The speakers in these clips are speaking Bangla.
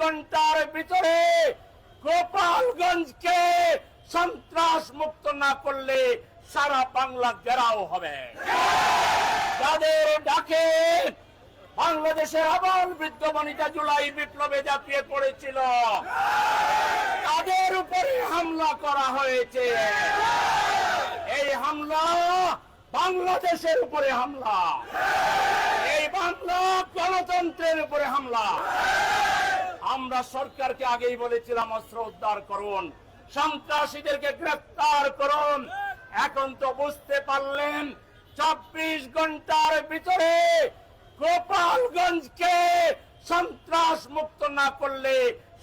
ঘণ্টার ভিতরে গোপালগঞ্জকে সন্ত্রাস মুক্ত না করলে সারা বাংলা ঘেরাও হবে। যাদের ডাকে বাংলাদেশের আবার বৃদ্ধ বনিতা জুলাই বিপ্লবে ঝাঁপিয়ে পড়েছিল, তাদের উপরে হামলা করা হয়েছে। এই হামলা বাংলাদেশের উপরে হামলা। এই বাংলা গণতন্ত্রের উপরে হামলা। আমরা সরকারকে আগেই বলেছিলাম, অস্ত্র উদ্ধার করুন। সন্ত্রাসীদেরকে গ্রেফতার করুন। এখন তো বুঝতে পারলেন, চব্বিশ ঘণ্টার ভিতরে গোপালগঞ্জকে সন্ত্রাস মুক্ত না করলে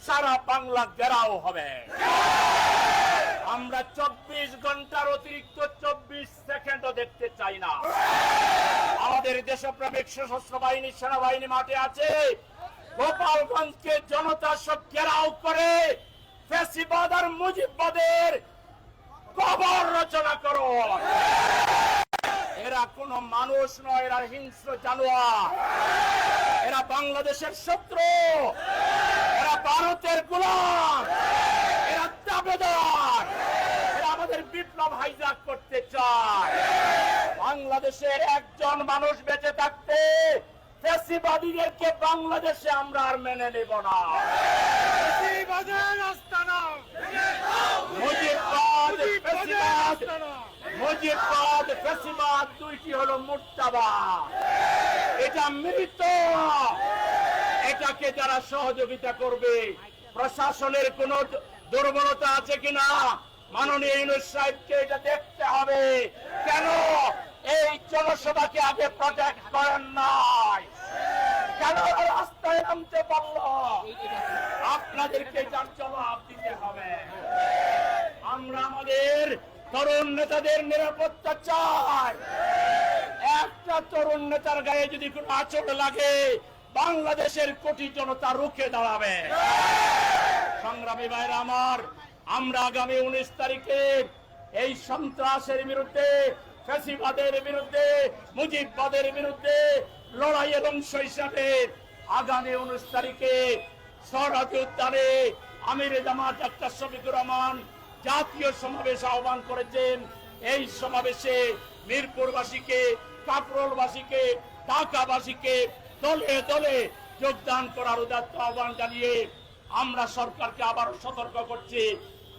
সারা বাংলা ঘেরাও হবে। আমরা চব্বিশ ঘণ্টার অতিরিক্ত চব্বিশ সেকেন্ডও দেখতে চাই না। আমাদের দেশপ্রেমিক সশস্ত্র বাহিনী, সেনাবাহিনী মাঠে আছে। গোপালগঞ্জকে জনতা সব ঘেরাও করে ফেসিবাদ আর মুজিববাদের কবর রচনা করো। এরা কোন মানুষ নয়, এরা হিংস্র জানোয়া এরা বাংলাদেশের শত্রু। এরা ভারতের গোলাম। এরা দাবেদার। এরা আমাদের বিপ্লব হাইজাক করতে চায়। বাংলাদেশের একজন মানুষ বেঁচে থাকতে ফেসিবাদীদেরকে বাংলাদেশে আমরা আর মেনে নেব না। মুজিববাদ ফেসিবাদ দুইটি হলো মুর্তাবাদ। এটা মৃত এটাকে যারা সহযোগিতা করবে প্রশাসনের কোন দুর্বলতা আছে কিনা? মাননীয় ইউনুস সাহেবকে এটা দেখতে হবে। কেন? এই জনসভাকে আগে প্রটেক্ট করেন নাই একটা তরুণ নেতার গায়ে যদি কোনো আচর লাগে, বাংলাদেশের কোটি জনতা রুখে দাঁড়াবে। সংগ্রামী ভাইরা আমার, আমরা আগামী উনিশ তারিখে এই সন্ত্রাসের বিরুদ্ধে ফ্যাসিবাদের বিরুদ্ধে, মুজিববাদের বিরুদ্ধে লড়াইয়ের অংশ হিসাবে আগামী উনিশ তারিখে সরহদ উদ্যানে আমির জামাত ডাক্তার শফিকুর রহমান জাতীয় সমাবেশ আহ্বান করেছেন। এই সমাবেশে মিরপুরবাসীকে কাকরোলবাসীকে ঢাকাবাসীকে দলে দলে যোগদান করার উদাত্ত আহ্বান জানিয়ে আমরা সরকারকে আবার সতর্ক করছি।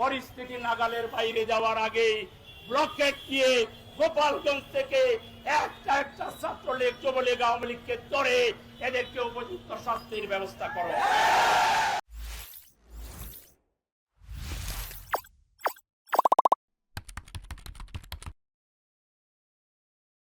পরিস্থিতি নাগালের বাইরে যাওয়ার আগে ব্লকেট দিয়ে গোপালগঞ্জ থেকে একটা একটা ছাত্রলীগ যুবলীগ আওয়ামী লীগকে ধরে এদেরকে উপযুক্ত শাস্তির ব্যবস্থা করো।